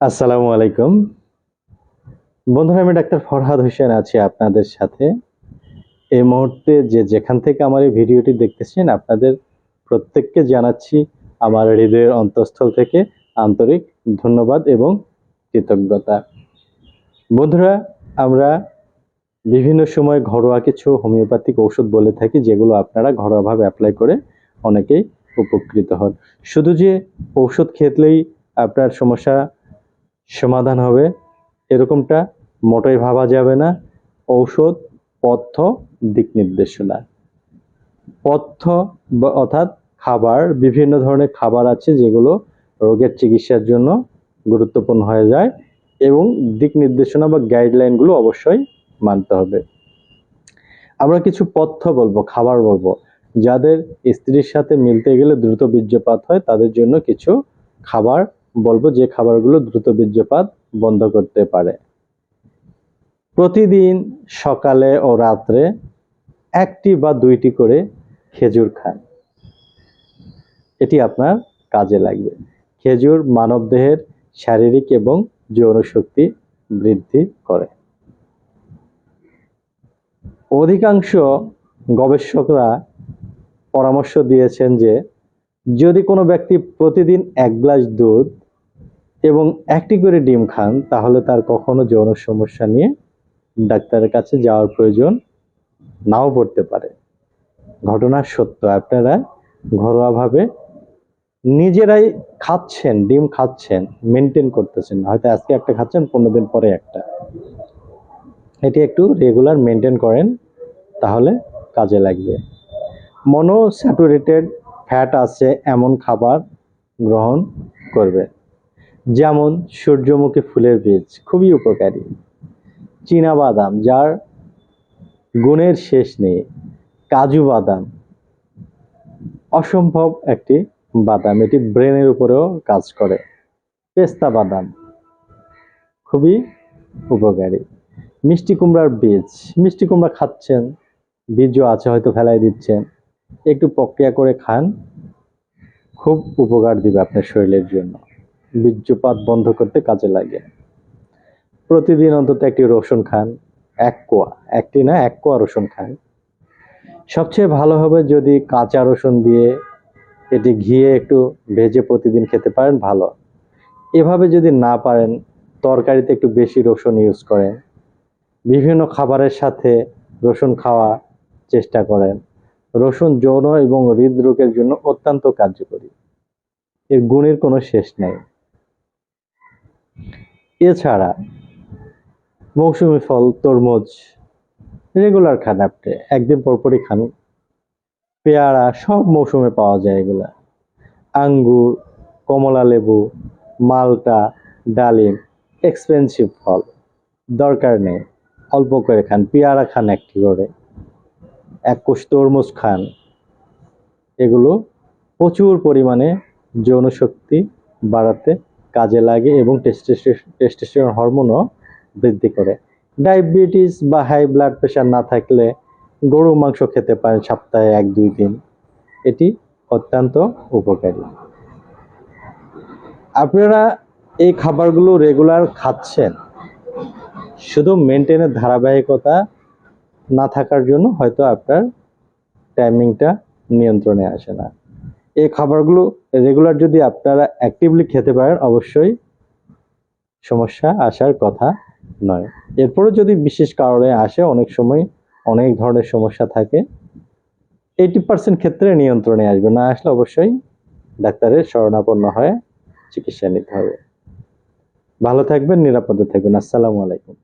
আসসালামু আলাইকুম। বন্ধুরা, আমি ডাক্তার ফরহাদ হোসেন আছি আপনাদের সাথে। এই মুহূর্তে যে যেখান থেকে আমার এই ভিডিওটি দেখতেছেন, আপনাদের প্রত্যেককে জানাচ্ছি আমার হৃদয়ের অন্তঃস্থল থেকে আন্তরিক ধন্যবাদ এবং কৃতজ্ঞতা। বন্ধুরা, আমরা বিভিন্ন সময় ঘরোয়া কিছু হোমিওপ্যাথিক ঔষধ বলে থাকি, যেগুলো আপনারা ঘরোয়াভাবে অ্যাপ্লাই করে অনেকেই উপকৃত হন। শুধু যে ঔষধ খেতলেই আপনার সমস্যা সমাধান হবে। এরকমটা মোটেই ভাবা যাবে না। ঔষধ, পথ্য, দিক নির্দেশনা। পথ্য অর্থাৎ খাবার, বিভিন্ন ধরনের খাবার আছে যেগুলো রোগের চিকিৎসার জন্য গুরুত্বপূর্ণ হয়ে যায় এবং দিক নির্দেশনা বা গাইডলাইনগুলো অবশ্যই মানতে হবে। আমরা কিছু পথ্য বলব, খাবার বলব, যাদের স্ত্রীর সাথে মিলতে গেলে দ্রুত বীর্যপাত হয়, তাদের জন্য কিছু খাবার বলব যে খাবারগুলো দ্রুত বীর্যপাত বন্ধ করতে পারে। প্রতিদিন সকালে ও রাত্রে একটি বা দুইটি করে খেজুর খান। এটি আপনার কাজে লাগবে। খেজুর মানবদেহের শারীরিক এবং যৌন শক্তি বৃদ্ধি করে। অধিকাংশ গবেষকরা পরামর্শ দিয়েছেন যে, যদি কোনো ব্যক্তি প্রতিদিন এক গ্লাস দুধ এবং একটি করে ডিম খান, তাহলে তার কখনো যৌন সমস্যা নিয়ে ডাক্তারের কাছে যাওয়ার প্রয়োজন নাও পড়তে পারে। ঘটনা সত্য, আপনারা ঘরোয়াভাবে নিজেরাই খাচ্ছেন, ডিম খাচ্ছেন মেনটেন করতেছেন হয়তো আজকে একটা খাচ্ছেন, পনেরো দিন পরে একটা। এটি একটু রেগুলার মেনটেন করেন, তাহলে কাজে লাগবে। মনো স্যাচুরেটেড ফ্যাট আছে, এমন খাবার গ্রহণ করবে। যেমন সূর্যমুখী ফুলের বীজ, খুবই উপকারী। চীনা বাদাম, যার গুণের শেষ নেই, কাজু বাদাম। অসম্ভব একটি বাদাম, এটি ব্রেনের উপরেও কাজ করে। পেস্তা বাদাম, খুবই উপকারী। মিষ্টি কুমড়ার বীজ, মিষ্টি কুমড়া খাচ্ছেন, বীজও আছে হয়তো ফেলাই দিচ্ছেন, একটু প্রক্রিয়া করে খান, খুব উপকার দিবে আপনার শরীরের জন্য। বীর্যপাত বন্ধ করতে কাজে লাগে। প্রতিদিন অন্তত একটি রসুন খান, এক কোয়া। একটি না, এক কোয়া রসুন খান। সবচেয়ে ভালো হবে যদি কাঁচা রসুন দিয়ে এটি ঘিয়ে একটু ভেজে প্রতিদিন খেতে পারেন, ভালো। এভাবে যদি না পারেন, তরকারিতে একটু বেশি রসুন ইউজ করেন। বিভিন্ন খাবারের সাথে রসুন খাওয়া চেষ্টা করেন। রসুন যৌন এবং হৃদরোগের জন্য অত্যন্ত কার্যকরী। এর গুণের কোনো শেষ নেই। এছাড়া মৌসুমি ফল, তরমুজ রেগুলার খান আপনি। একদিন পরপরই খান। পেয়ারা, সব মৌসুমে পাওয়া যায় এগুলা। আঙ্গুর, কমলা লেবু, মালটা, ডালিম এক্সপেন্সিভ ফল। দরকার নেই, অল্প করে খান, পেয়ারা খান একটি করে। এক কোষ তরমুজ খান। এগুলো প্রচুর পরিমাণে যৌনশক্তি বাড়াতে কাজে লাগে এবং টেস্টোস্টেরন হরমোনও বৃদ্ধি করে। ডায়াবেটিস বা হাই ব্লাড প্রেশার না থাকলে গরু মাংস খেতে পারেন সপ্তাহে এক, দুই দিন। এটি অত্যন্ত উপকারী। আপনারা এই খাবারগুলো রেগুলার খাচ্ছেন। শুধু মেনটেনের ধারাবাহিকতা না থাকার জন্য হয়তো আপনার টাইমিংটা নিয়ন্ত্রণে আসে না। এই খাবারগুলো রেগুলার যদি আপনারা অ্যাক্টিভলি খেতে পারেন, অবশ্যই সমস্যা আসার কথা নয়। এরপরে যদি বিশেষ কারণে আসে, অনেক সময় অনেক ধরনের সমস্যা থাকে এইটি পার্সেন্ট ক্ষেত্রে নিয়ন্ত্রণে আসবে। না আসলে অবশ্যই ডাক্তারের শরণাপন্ন হয়ে চিকিৎসা নিতে হবে। ভালো থাকবেন, নিরাপদে থাকবেন। আসসালামু আলাইকুম।